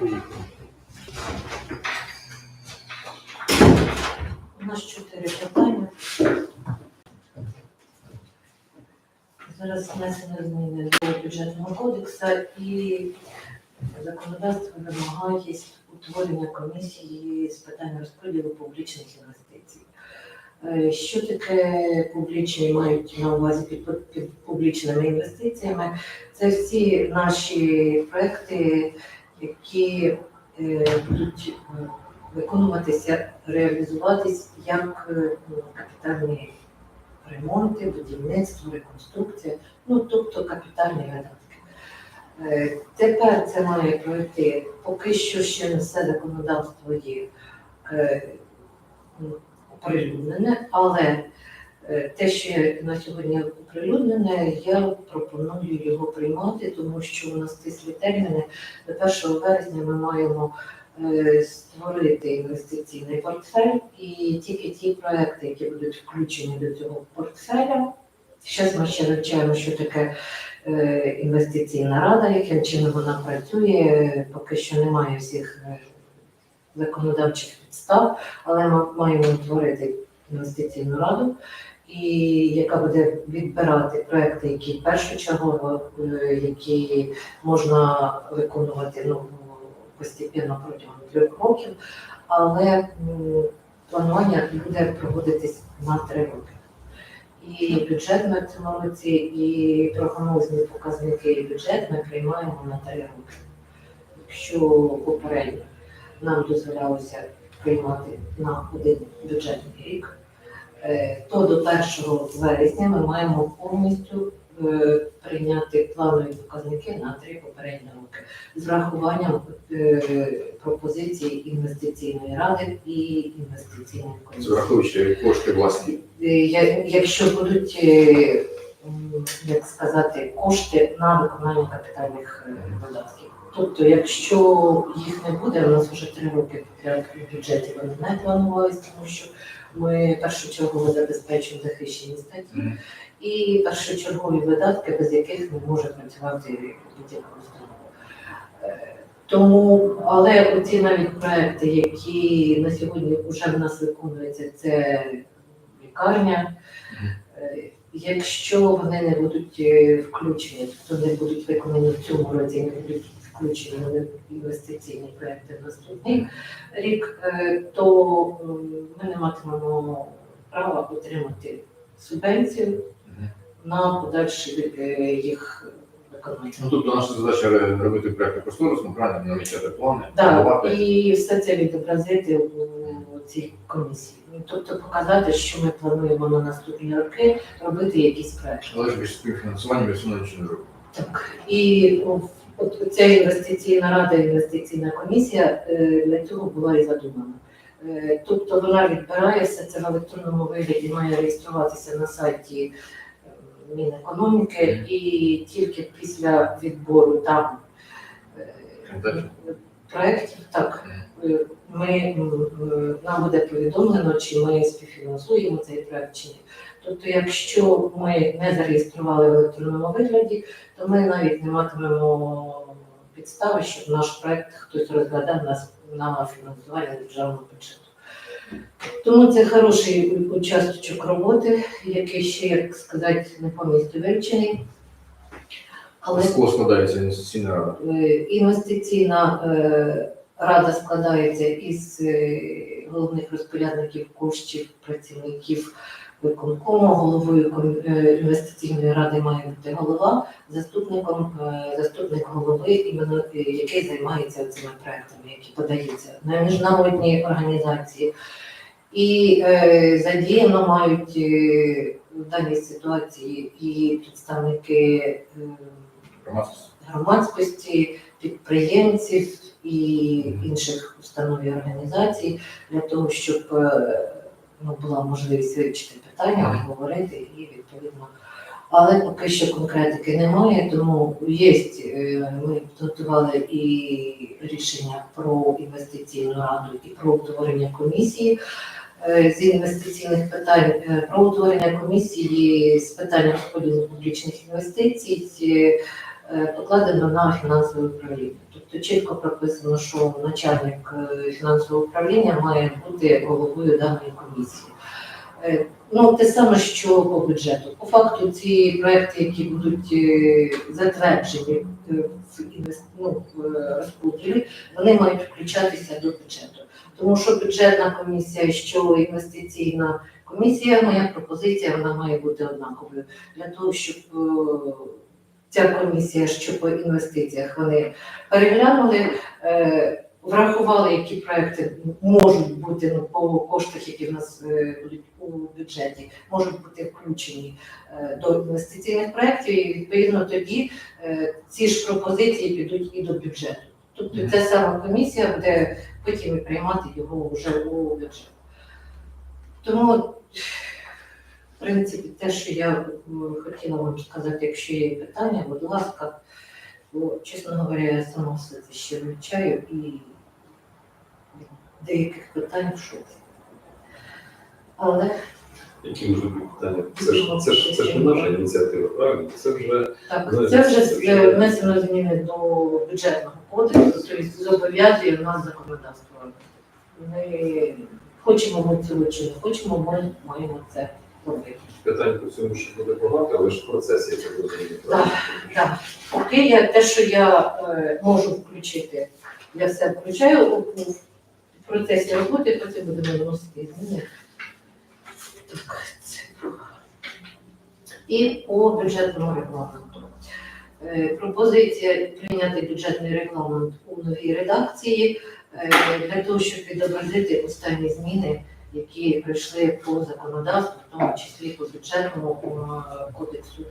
У нас чотири питання. Зараз внесено зміни до бюджетного кодексу і законодавство вимагає утворення комісії з питань розподілу публічних інвестицій. Е, Що таке публічні мають на увазі під, під публічними інвестиціями? Це всі наші проекти, які е, будуть е, виконуватися, реалізуватись як е, ну, капітальні ремонти, будівництво, реконструкція, ну тобто капітальні видатки. Тепер це має пройти, поки що ще не все законодавство є ну, оприлюднене, але те, що на сьогодні оприлюднене, я пропоную його приймати, тому що у нас стислі терміни до 1 березня ми маємо е, створити інвестиційний портфель, і тільки ті проекти, які будуть включені до цього портфеля. Зараз ми ще вивчаємо, що таке е, інвестиційна рада, яким чином вона працює. Поки що немає всіх е, законодавчих підстав, але ми маємо утворити інвестиційну раду, і яка буде відбирати проекти, які першочергово, е, які можна виконувати ну, постійно протягом трьох років, але планування буде проводитись на три роки. І бюджет ми в цьому році, і прогнозні показники і бюджет ми приймаємо на три роки. Якщо попередньо нам дозволялося приймати на один бюджетний рік, то до 1 вересня ми маємо повністю е, прийняти планові показники на три попередні роки з врахуванням е, пропозицій інвестиційної ради і інвестиційної комісії. враховуючи кошти власні. Е, Якщо будуть, е, як сказати, кошти на виконання капітальних е, видатків. Тобто, якщо їх не буде, у нас вже три роки в бюджеті вони не планувалися, тому що ми першочергово забезпечуємо захищені статті Мгм. і першочергові видатки, без яких не може працювати будь-яка установа. Е, Тому, але оці навіть проекти, які на сьогодні вже в нас виконуються, це лікарня. Е, Якщо вони не будуть е, включені, тобто не будуть виконані в цьому році, не будуть включені в інвестиційні проекти в наступний рік, е, то ми не матимемо права отримати субвенцію на подальші їх виконання. Ну, тобто наша задача робити проєкти кошторисно, правильно намічати плани, Так, планувати. і все це відобразити у цій комісії. Ну, Тобто показати, що ми плануємо на наступні роки робити якісь проекти. Але ж без співфінансування ми все не робимо. Так. І о, от ця інвестиційна рада, інвестиційна комісія е, для цього була і задумана. Е, Тобто вона відбирається це в електронному вигляді, має реєструватися на сайті е, Мінекономіки, і тільки після відбору там. Проєктів, так, е, ми, м, нам буде повідомлено, чи ми співфінансуємо цей проєкт чи ні. Тобто, якщо ми не зареєстрували в електронному вигляді, то ми навіть не матимемо підстави, щоб наш проєкт хтось розглядав нас на фінансування державного бюджету. Тому це хороший участочок роботи, який ще, як сказати, не повністю вивчений. Але З кого складається інвестиційна рада? Е, Інвестиційна е, рада складається із е, головних розпорядників коштів, працівників виконкому, головою інвестиційної ради має бути голова, заступником заступник голови, іменно який займається цими проектами, які подаються на міжнародні організації. І е, задіяно мають е, в даній ситуації і представники. е, Громадськість? громадськості, підприємців і інших установ і організацій для того, щоб е, ну, була можливість вивчити питання, обговорити і відповідно. Але поки що конкретики немає, тому є, е, ми підготували і рішення про інвестиційну раду і про утворення комісії е, з інвестиційних питань, про утворення комісії з питань розподілу публічних інвестицій. Е, покладено на фінансове управління. Тобто чітко прописано, що начальник е, фінансового управління має бути головою даної комісії. Е, Ну, те саме, що по бюджету. По факту, ці проекти, які будуть затверджені ну, в розподілі, вони мають включатися до бюджету. Тому що бюджетна комісія, що інвестиційна комісія, моя пропозиція, вона має бути однаковою для того, щоб ця комісія, що по інвестиціях вони переглянули, е, врахували, які проекти можуть бути ну, по коштах, які в нас е, будуть у бюджеті, можуть бути включені е, до інвестиційних проєктів, і відповідно тоді е, ці ж пропозиції підуть і до бюджету. Тобто ця сама комісія буде потім і приймати його вже у бюджет. Тому, принципі, те, що я хотіла вам сказати, якщо є питання, будь ласка, бо, чесно говоря, я сама все це ще вивчаю і деяких питань в шоці. Але Які можуть бути питання? Це ж це ж це ж не наша ініціатива, правильно? Це вже так, Ну, це вже вже- е, внесено зміни до бюджетного кодексу, тобто зобов'язує нас законодавство. Ми хочемо ми цього чи не хочемо, ми маємо це. Питань по цьому ще буде багато, але ж в процесі так розумію. Так, так. Поки я те, що я е, можу включити, я все включаю у, у процесі роботи, потім будемо вносити зміни. Так, це. І по бюджетному регламенту. Е, Пропозиція прийняти бюджетний регламент у новій редакції е, для того, щоб відобразити останні зміни, які прийшли по законодавству, в тому числі по бюджетному е, кодексу.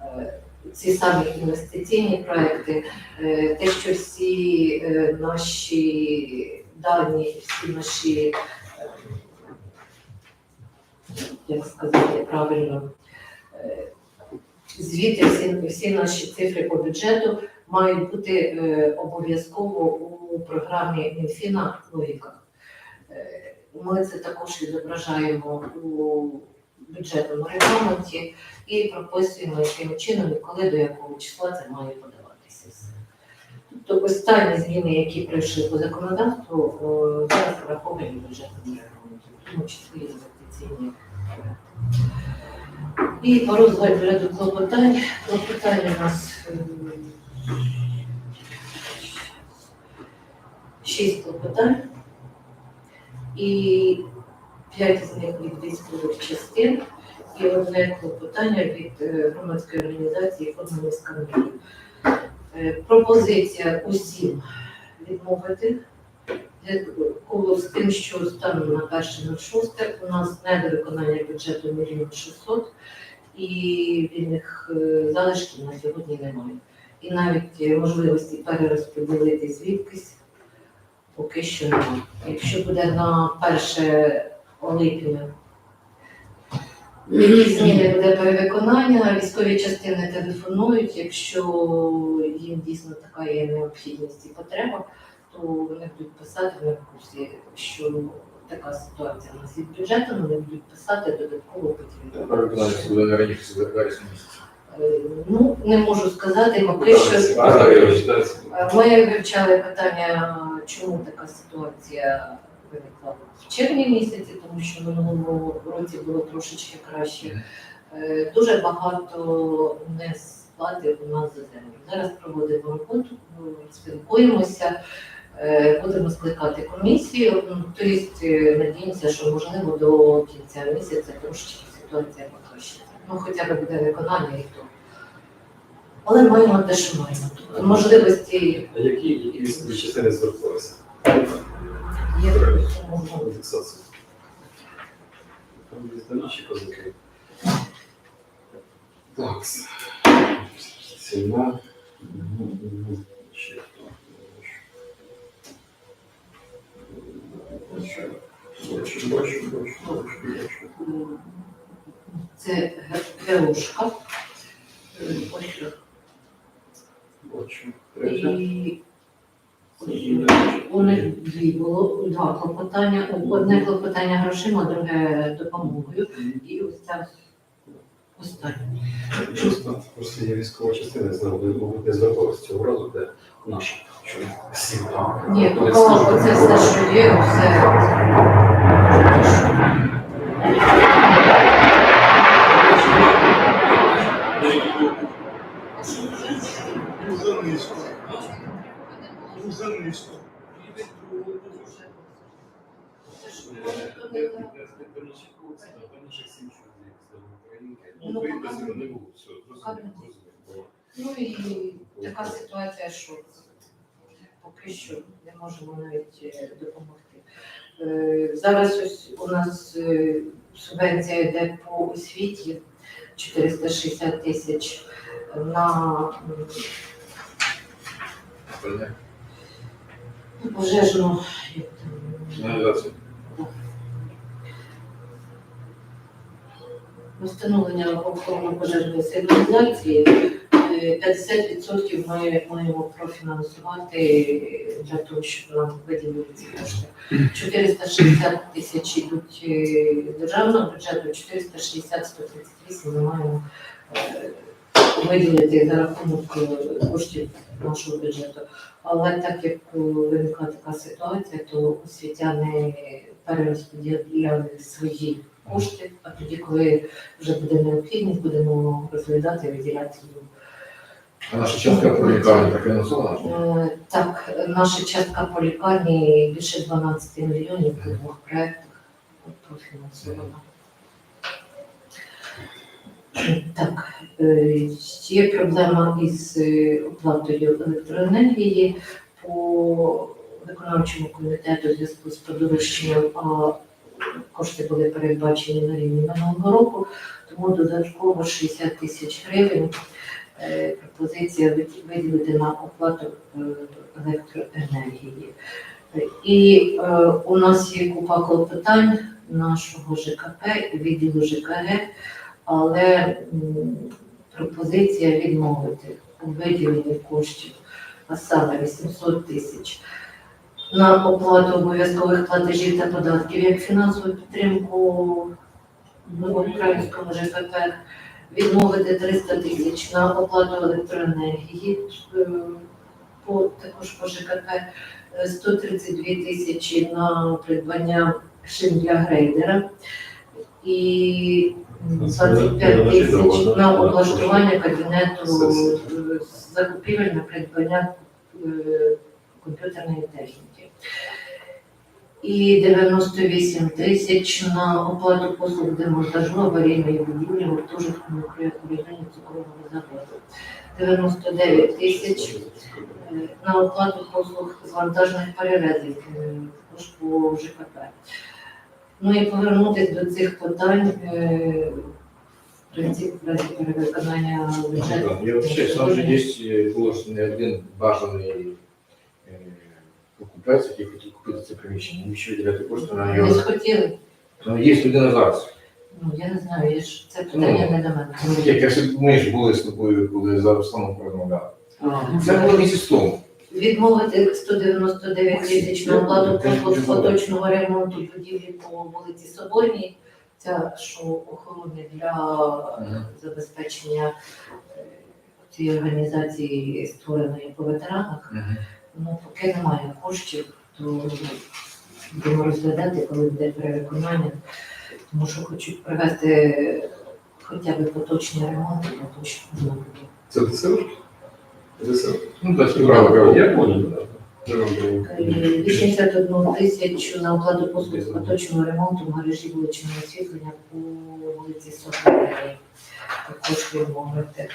Е, Ці самі інвестиційні проекти, е, те, що всі наші дані, всі наші, як сказати правильно, звіти, всі, всі наші цифри по бюджету мають бути обов'язково у програмі Мінфіна логіка. Е, Ми це також відображаємо у бюджетному регламенті і прописуємо, яким чином і коли до якого числа це має подаватися. Тобто останні зміни, які прийшли по законодавству, зараз враховані бюджетному регламенті, в тому числі інвестиційні проекти. І по розгляду клопотань. Клопотання у нас ем, шість клопотань. І п'ять з них від військових частин і одне клопотання від е, громадської організації «Формули скандалів». Е, Пропозиція усім відмовити Е, коло з тим, що станом на 1.06 у нас недовиконання бюджету мільйон 600 і вільних залишків на сьогодні немає. І навіть можливості перерозподілити звідкись поки що немає. Якщо буде на 1 липня які зміни буде перевиконання, військові частини телефонують, якщо їм дійсно така є необхідність і потреба, то вони будуть писати, вони в курсі, що така ситуація у нас від бюджету, вони будуть писати додатково потрібно. Не раніше за вересня місяця. Ну, не можу сказати, поки що. Я вважаю. Е, Ми вивчали питання, чому така ситуація виникла в червні місяці, тому що в минулому році було трошечки краще. Е, Дуже багато не сплати у нас за землю. Зараз проводимо роботу, ну, спілкуємося, е, будемо скликати комісію. Ну, Тобто надіємося, що можливо до кінця місяця трошечки ситуація покращиться. Ну, хоча б буде виконання і то. Але маємо те, що маємо. Тобто можливості А які, які військові частини зверталися? є. На фіксацію. Там десь наші козаки. Так. Ціна. Мгм, мгм. Ще хто? Бачу, бачу, бачу, бачу, бачу, бачу. Це Геушка. Ось Бачу. І Це не бачу. у них дві було два клопотання. Одне клопотання грошима, друге допомогою. І ось ця Останнє. Просто, просто військова частина, не зверталися цього разу, де наші чоловік сім там. Ні, оце все, що є, все. Дуже низько. Дуже низько. Ну, Ну і така ситуація, що поки що не можемо навіть е, допомогти. Е, Зараз ось у нас е, субвенція йде по освіті 460 тисяч на пожежну як там, Сигналізація. Встановлення охоронно-пожежної сигналізації. Е, 50% ми маємо профінансувати для того, щоб нам виділили ці кошти. 460 тисяч йдуть е, державного бюджету, 460-138 ми маємо е, виділити за рахунок е, коштів нашого бюджету. Але так як е, виникла така ситуація, то освітяни перерозподіляли свої кошти, а тоді, коли вже буде необхідність, будемо розглядати і виділяти їм. А наша частка про лікарні профінансована? Е, Так, наша частка по лікарні більше 12 мільйонів по двох проєктах профінансована. Так, е, є проблема із е, оплатою електроенергії по виконавчому комітету зв'язку з подорожчанням, кошти були передбачені на рівні минулого року, тому додатково 60 тисяч гривень е, пропозиція виділити на оплату е, електроенергії. І е, у нас є купа клопотань нашого ЖКП і відділу ЖКГ, але пропозиція відмовити у виділенні коштів, а саме 800 тисяч. На оплату обов'язкових платежів та податків як фінансову підтримку українського ЖКП відмовити 300 тисяч на оплату електроенергії, е, по, також по ЖКП, е, 132 тисячі на придбання шин для грейдера і м, Це 25 тисяч на облаштування кабінету е, закупівель на придбання е, комп'ютерної техніки. І 98 тисяч на оплату послуг демонтажу аварійної будівлі гуртожитку мікроекологічного цукрового заводу. 99 тисяч е, на оплату послуг з вантажних перевезень е, по ЖКП. Ну і повернутися до цих питань, е, в принципі, перевиконання бюджету. Я вважаю, там же є було ж не один бажаний е, покупець, який хотів купити це приміщення. Навіщо виділяти кошти на Не його? схотіли. Ну, є людина зараз. Ну, я не знаю, я ж це питання не до мене. Ну, як я ми ж були з тобою, коли за Русланом розмовляли. Це було місяць тому. Відмовити 199 тисяч на оплату послуг поточного ремонту будівлі по вулиці Соборній. Ця що охорони для забезпечення е, цієї організації, створеної по ветеранах. Ну, поки немає коштів, то будемо розглядати, коли буде перевиконання. Тому що хочуть провести хоча б поточні ремонти для того, щоб можна було. Це ДСР? ДСР. Ну, так, справа. Я понял, да. Я вам говорю. Е, 81 тисячу на оплату послуг з поточного ремонту в мережі вуличного освітлення по вулиці Соборній. Також відмовити.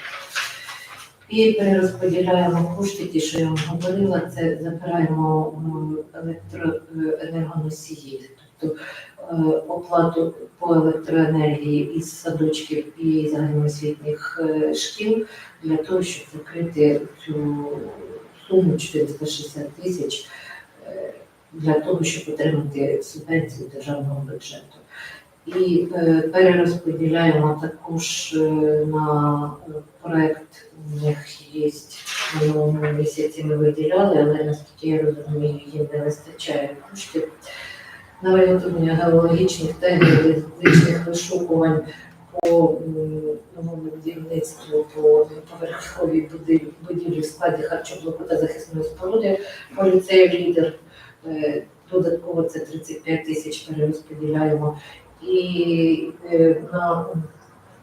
І перерозподіляємо кошти, ті, що я вам говорила, це забираємо електроенергоносії, тобто е, оплату по електроенергії із садочків і загальноосвітніх е, шкіл для того, щоб закрити цю суму 460 тисяч е, для того, щоб отримати субвенцію державного бюджету. І е, перерозподіляємо також е, на е, проект, у них є минулому місяці ми виділяли, але наскільки я розумію, їм не вистачає коштів на виготовлення геологічних та геодезичних вишукувань по новому будівництву по поверховій будівлі, в складі харчоблоку та захисної споруди по ліцею лідер. Додатково це 35 тисяч перерозподіляємо. І е, на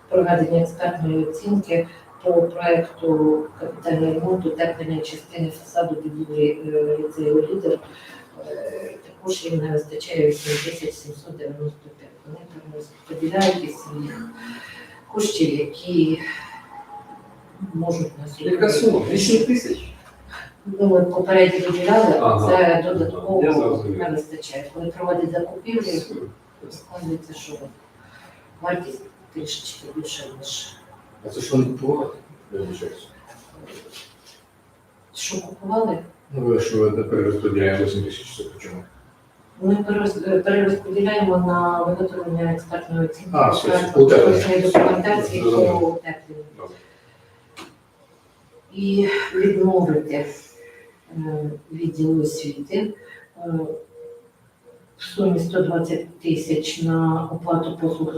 проведення експертної оцінки по проекту капітального ремонту теплення частини фасаду будівлі е, ліцею лідер. Е, Також їм не вистачає 8795. Вони перерозподіляють із своїх коштів, які можуть на Яка сума? 8 тисяч? Ну, ми попередньо виділяли, Ага. це додатково не вистачає. Коли проводять закупівлі, складається, що вартість трішечки більше, ніж А це що не купувати? Я вибачаюсь. що купували. Ну, ви що ви перерозподіляємо 8 тисяч, це чому? Ми перероз- перерозподіляємо на виготовлення експертної оцінки А, все, утеплення. технічної документації по Зрозуміло. утепленню. Добре. і відмовити е, відділу освіти е, в сумі 120 тисяч на оплату послуг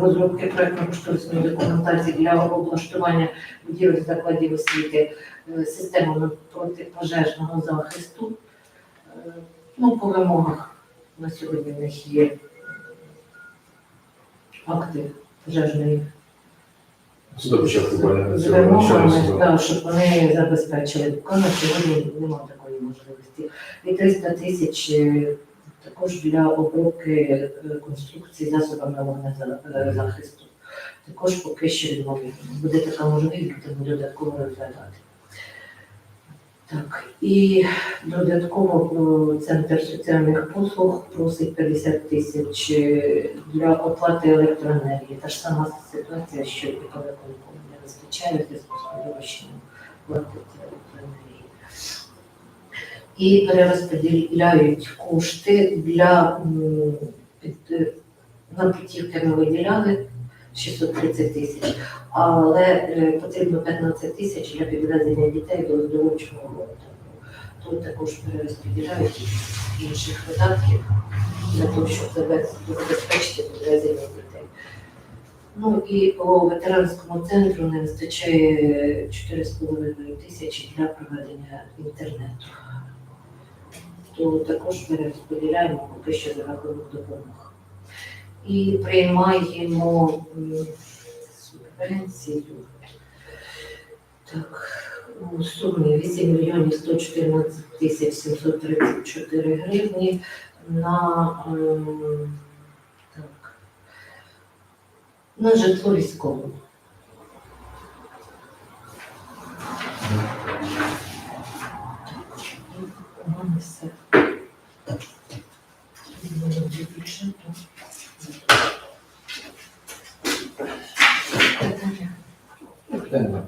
розробки проєктно-кошторисної документації для облаштування будівель закладів освіти е, системами протипожежного захисту. Е, Ну, по вимогах на сьогодні в них є акти пожежної вимогами, щоб вони забезпечили. На сьогодні немає такої можливості. І 300 тисяч е, також для обробки е, конструкції засобами вогнезахисту. Також поки що відмовляємо. Буде така можливість, будемо додатково розглядати. Так, і додатково е, Центр соціальних послуг просить 50 тисяч е, для оплати електроенергії. Та ж сама ситуація, що і виконкому не вистачає зв'язку з вартості електроенергії. І перерозподіляють кошти для путівки ми виділяли 630 тисяч, але е, потрібно 15 тисяч для підвезення дітей до оздоровчого року. Тут також перерозподіляють інших видатків для того, щоб забезпечити підвезення дітей. Ну і по ветеранському центру не вистачає 4,5 тисячі для проведення інтернету. То також перерозподіляємо поки що за рахунок допомог. І приймаємо субвенцію. Так, у сумі 8 мільйонів 114 тисяч 734 гривні на, ем, так, на житло військове. Бюджету. Питання?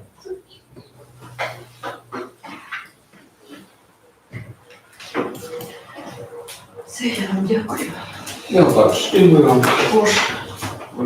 Все, я вам дякую. Я також. І ми вам. Також